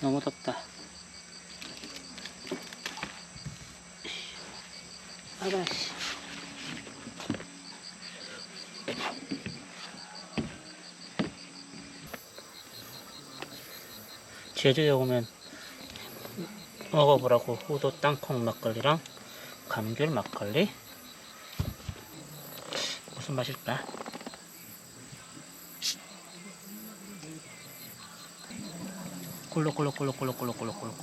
너무 덥다. 아가씨. 제주에 오면 먹어보라고 호도 땅콩 막걸리랑 감귤 막걸리 무슨 맛일까? 꿀룩꿀룩꿀룩꿀룩꿀룩꿀룩꿀룩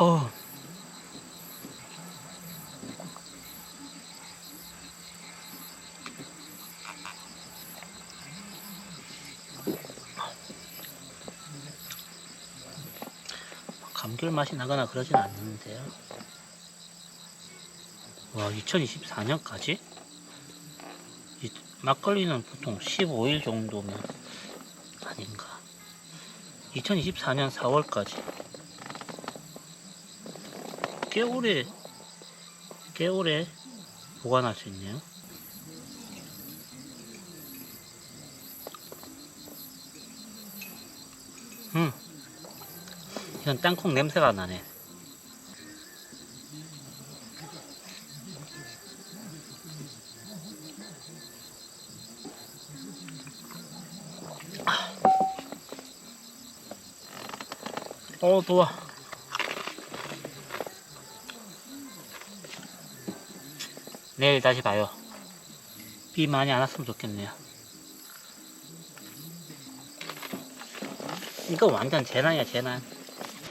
어우 감귤 맛이 나거나 그러진 않는데요. 와, 2024년까지? 이 막걸리는 보통 15일 정도면 아닌가. 2024년 4월까지. 꽤 오래, 꽤 오래 보관할 수 있네요. 음. 이건 땅콩 냄새가 나네. 어, 더워. 내일 다시 봐요. 비 많이 안 왔으면 좋겠네요. 이거 완전 재난이야, 재난.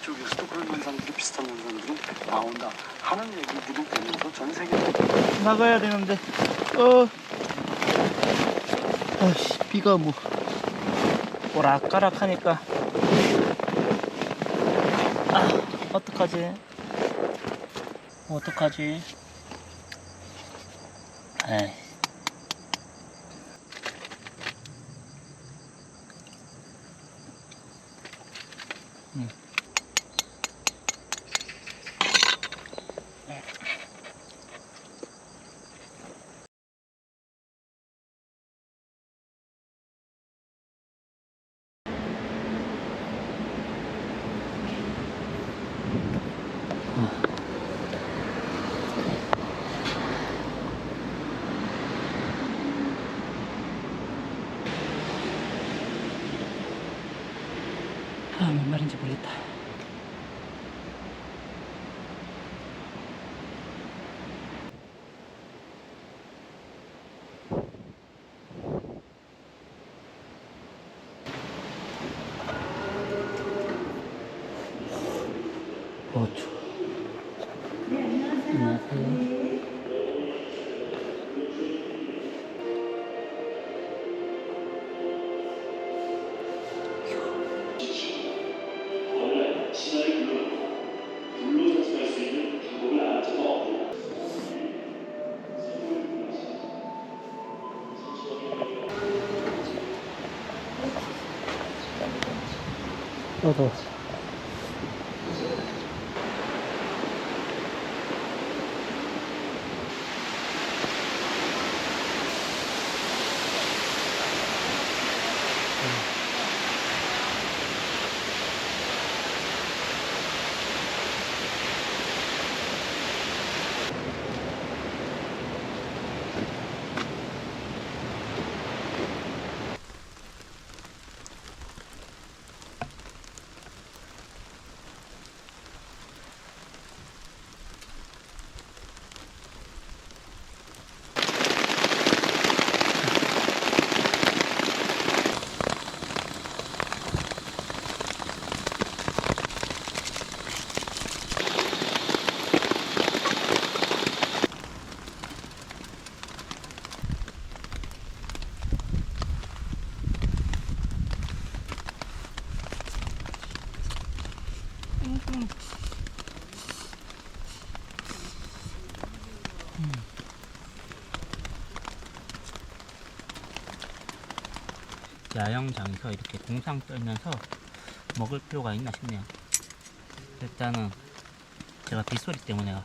쪽에서도 그런 현상들이 비슷한 현상들이 나온다 하는 얘기들이 되면서 전 세계 나가야 되는데 어 아씨 비가 뭐 오락가락 하니까 아 어떡하지 어떡하지? 에이. ほど。 어, 더워. 야영장에서 이렇게 동상 떨면서 먹을 필요가 있나 싶네요. 일단은 제가 빗소리 때문에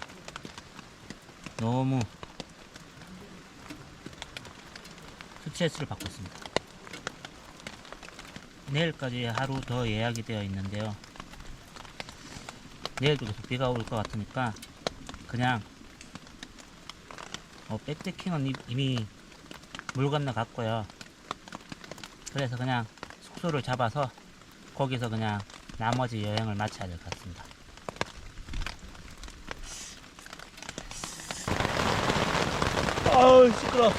너무 스트레스를 받고 있습니다. 내일까지 하루 더 예약이 되어 있는데요. 내일도 계속 비가 올 것 같으니까 그냥 어, 백패킹은 이- 이미 물 건너 갔고요. 그래서 그냥 숙소를 잡아서 거기서 그냥 나머지 여행을 마쳐야 될 것 같습니다. 아우 시끄러.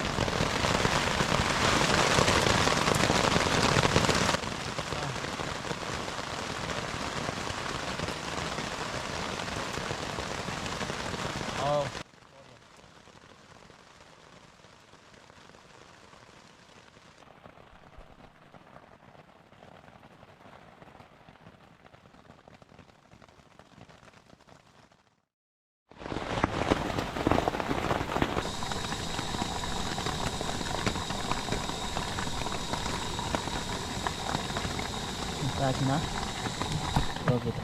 빠지나? 여기다.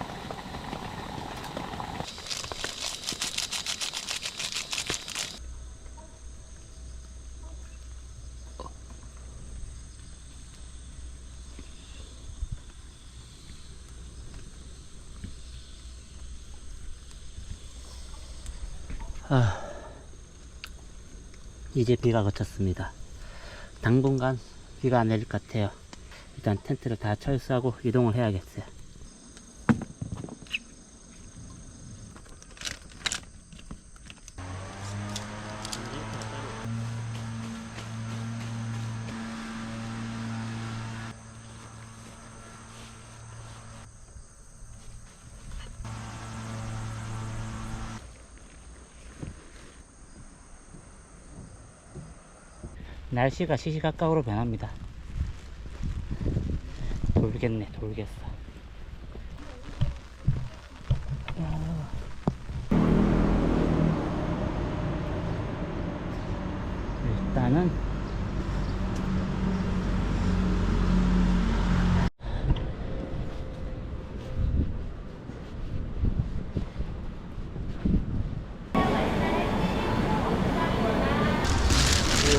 아, 이제 비가 그쳤습니다. 당분간 비가 안 내릴 것 같아요. 일단 텐트를 다 철수하고 이동을 해야겠어요. 날씨가 시시각각으로 변합니다. 돌겠네, 돌겠어. 아. 일단은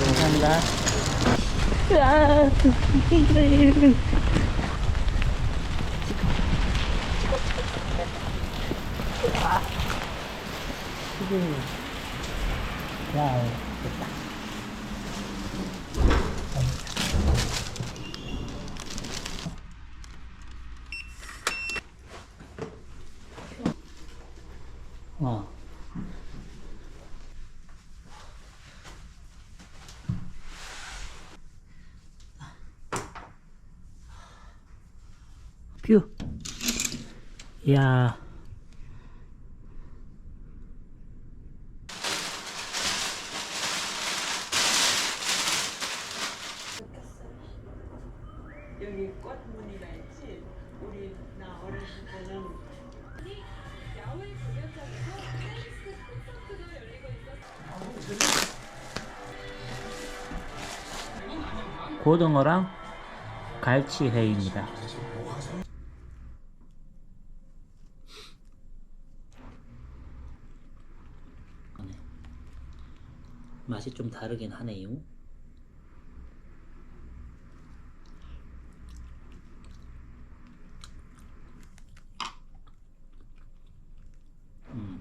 감사합니다. 어. 뷰. 이야. 고등어랑 갈치회입니다. 맛이 좀 다르긴 하네요. 음.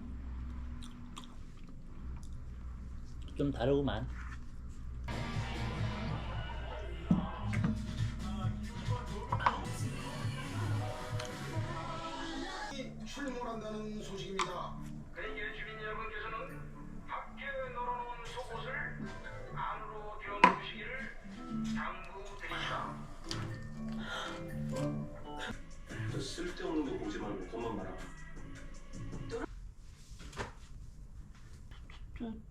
좀 다르구만. 출몰한다는 소식입니다. 대길 주민 여러분께서는 밖에 널어놓은 속옷을 안으로 들어놓으시기를 당부드립니다. 저 쓸데없는 거 보지 말고 돈만 말아.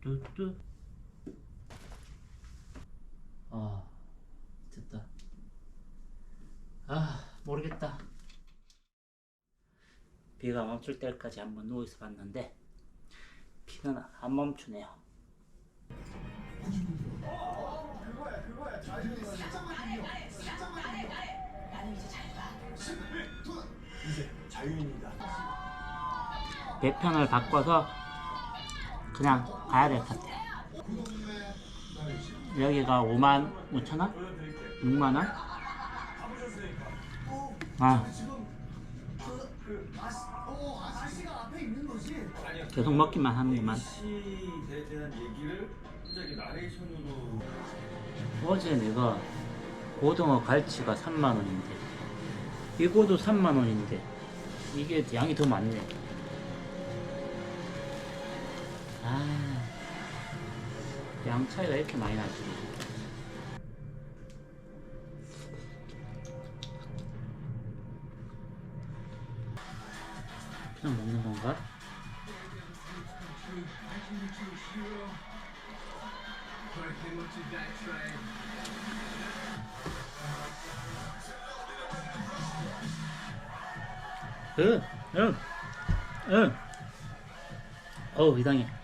뚜뚜뚜. 아, 됐다. 아, 모르겠다. 비가 멈출 때까지 한번 누워 있어 봤는데, 비는 안 멈추네요. 배편을 바꿔서 그냥 가야 될 것 같아요. 여기가 5만 5천 원? 6만 원? 아. 계속 먹기만 하는구만. 어제 내가 고등어 갈치가 3만 원인데 이거도 3만 원인데 이게 양이 더 많네. 아, 양 차이가 이렇게 많이 나지. 그냥 먹는 건가? 응, 응, 응. 어우, 이상해.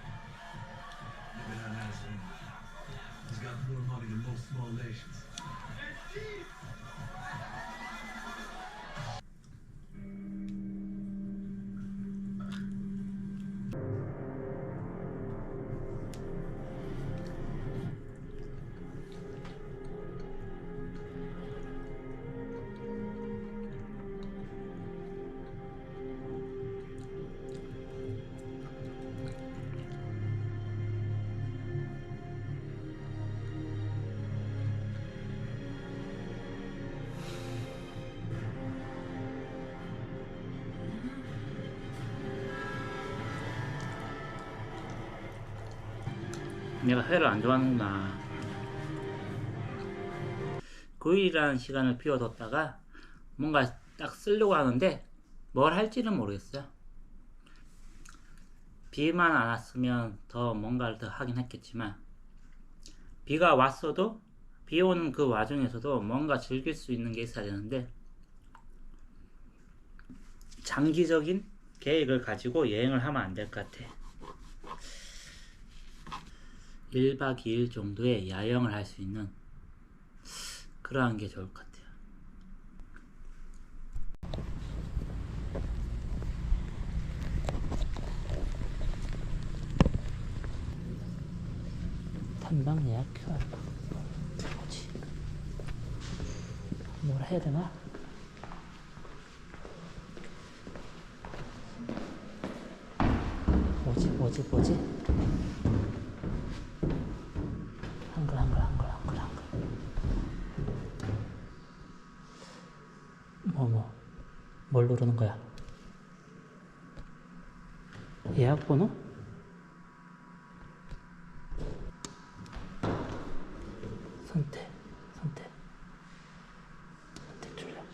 내가 회를 안 좋아하는구나. 9일이라는 시간을 비워뒀다가 뭔가 딱 쓰려고 하는데 뭘 할지는 모르겠어요. 비만 안 왔으면 더 뭔가를 더 하긴 했겠지만 비가 왔어도 비 오는 그 와중에서도 뭔가 즐길 수 있는 게 있어야 되는데 장기적인 계획을 가지고 여행을 하면 안 될 것 같아. 1박 2일 정도의 야영을 할 수 있는 그러한 게 좋을 것 같아요. 탐방 예약 QR 뭐지? 뭘 해야 되나? 뭐지 뭐지 뭐지? 한글 한글 한글 한글 한글 뭐뭐 뭘 누르는 거야? 예약 번호? 선택 선택 선택 출력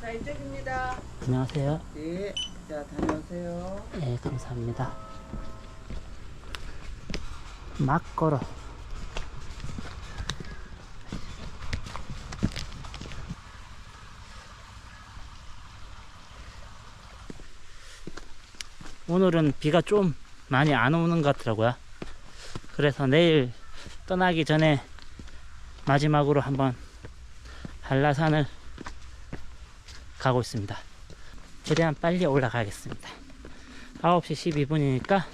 자 이쪽입니다. 안녕하세요 네. 자 다녀오세요. 네 감사합니다 막 걸어 오늘은 비가 좀 많이 안 오는 것 같더라고요 그래서 내일 떠나기 전에 마지막으로 한번 한라산을 가고 있습니다 최대한 빨리 올라가겠습니다 9시 12분이니까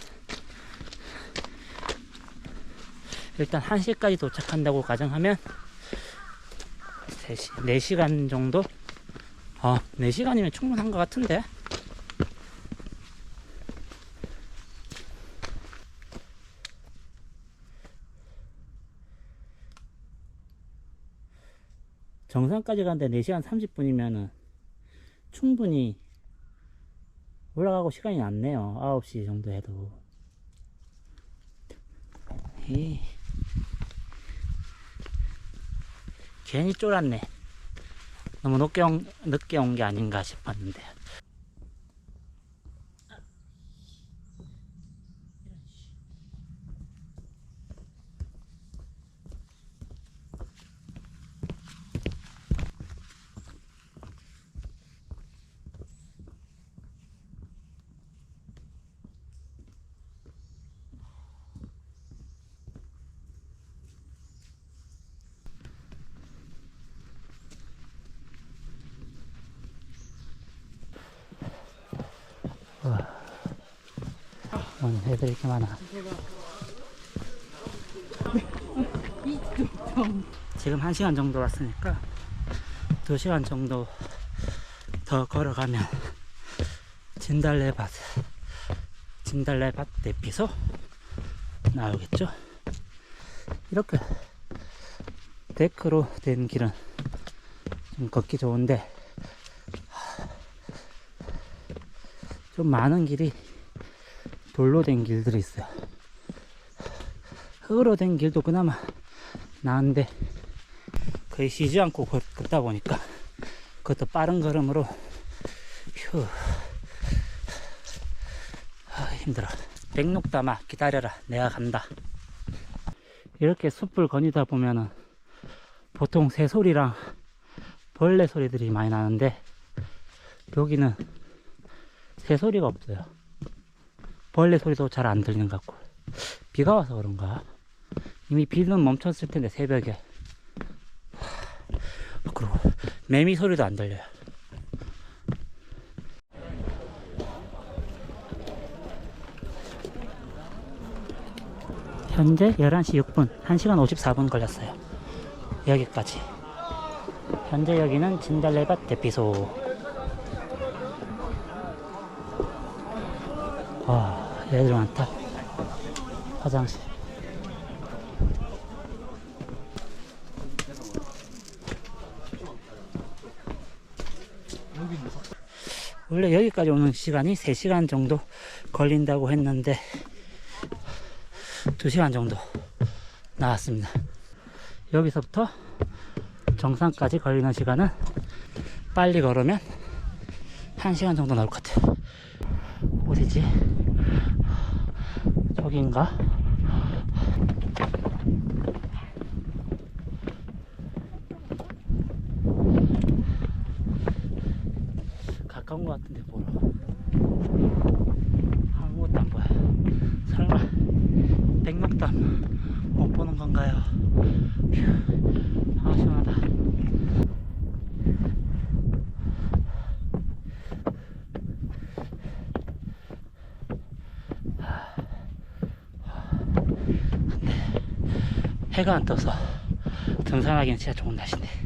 일단 1시까지 도착한다고 가정하면 3시, 4시간 정도? 어, 4시간이면 충분한 것 같은데? 정상까지 가는데 4시간 30분이면은 충분히 올라가고 시간이 남네요. 9시 정도 해도. 이 괜히 쫄았네. 너무 늦게 온, 늦게 온 게 아닌가 싶었는데. 오늘 애들 이렇게 많아. 지금 1시간 정도 왔으니까 2시간 정도 더 걸어가면 진달래밭, 진달래밭 대피소 나오겠죠? 이렇게 데크로 된 길은 좀 걷기 좋은데 좀 많은 길이 돌로 된 길들이 있어요. 흙으로 된 길도 그나마 나은데 거의 쉬지 않고 걷- 걷다 보니까 그것도 빠른 걸음으로 휴. 아, 힘들어. 백록담아 기다려라. 내가 간다. 이렇게 숲을 거니다 보면은 보통 새소리랑 벌레 소리들이 많이 나는데 여기는 새소리가 없어요 벌레 소리도 잘 안 들리는 것 같고. 비가 와서 그런가? 이미 비는 멈췄을 텐데 새벽에. 하, 그리고 매미 소리도 안 들려요. 현재 11시 6분 1시간 54분 걸렸어요. 여기까지. 현재 여기는 진달래밭 대피소. 와 애들 많다 화장실. 원래 여기까지 오는 시간이 3시간 정도 걸린다고 했는데 2시간 정도 나왔습니다. 여기서부터 정상까지 걸리는 시간은 빨리 걸으면 1시간 정도 나올 것 같아요 어디지? 저기인가? 가까운 것 같은데 보러 아무것도 안 보여 설마 백록담 못 보는 건가요? 휴, 아 시원하다 해가 안 떠서 등산하기는 진짜 좋은 날씨네. 가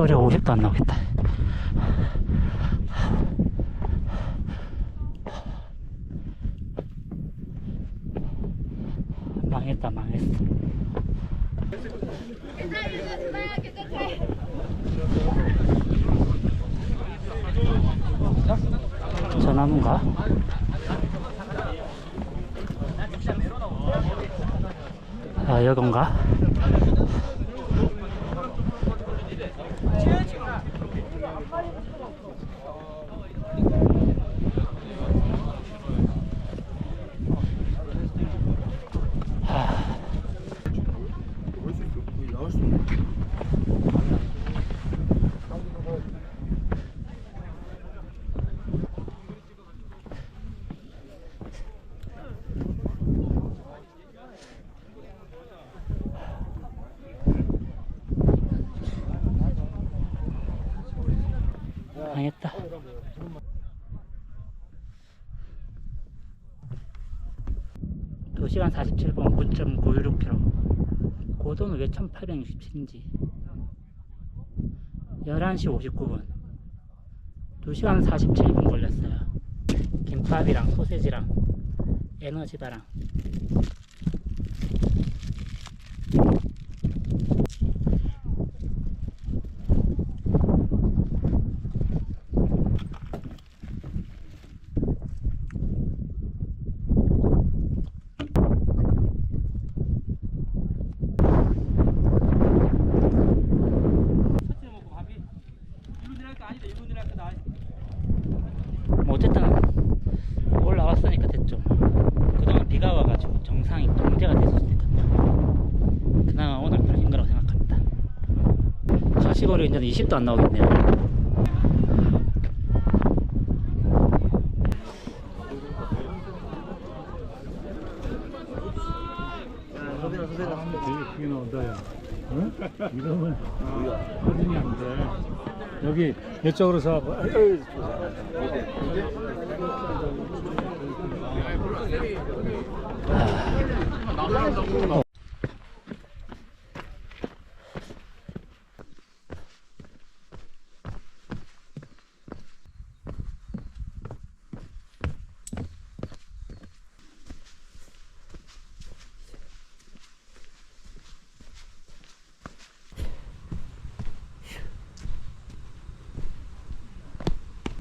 시거리 50도 안 나오겠다. 망했다, 망했어. 저 나무인가? 아, 여건가? 1시간 47분 9.916km 고도는 왜 1867인지. 11시 59분. 2시간 47분 걸렸어요. 김밥이랑 소세지랑 에너지바랑. 거리 이제 20도 안 나오겠네요. 여기 이쪽으로 서 아,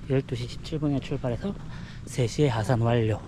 12시 17분에 출발해서 3시에 하산 완료.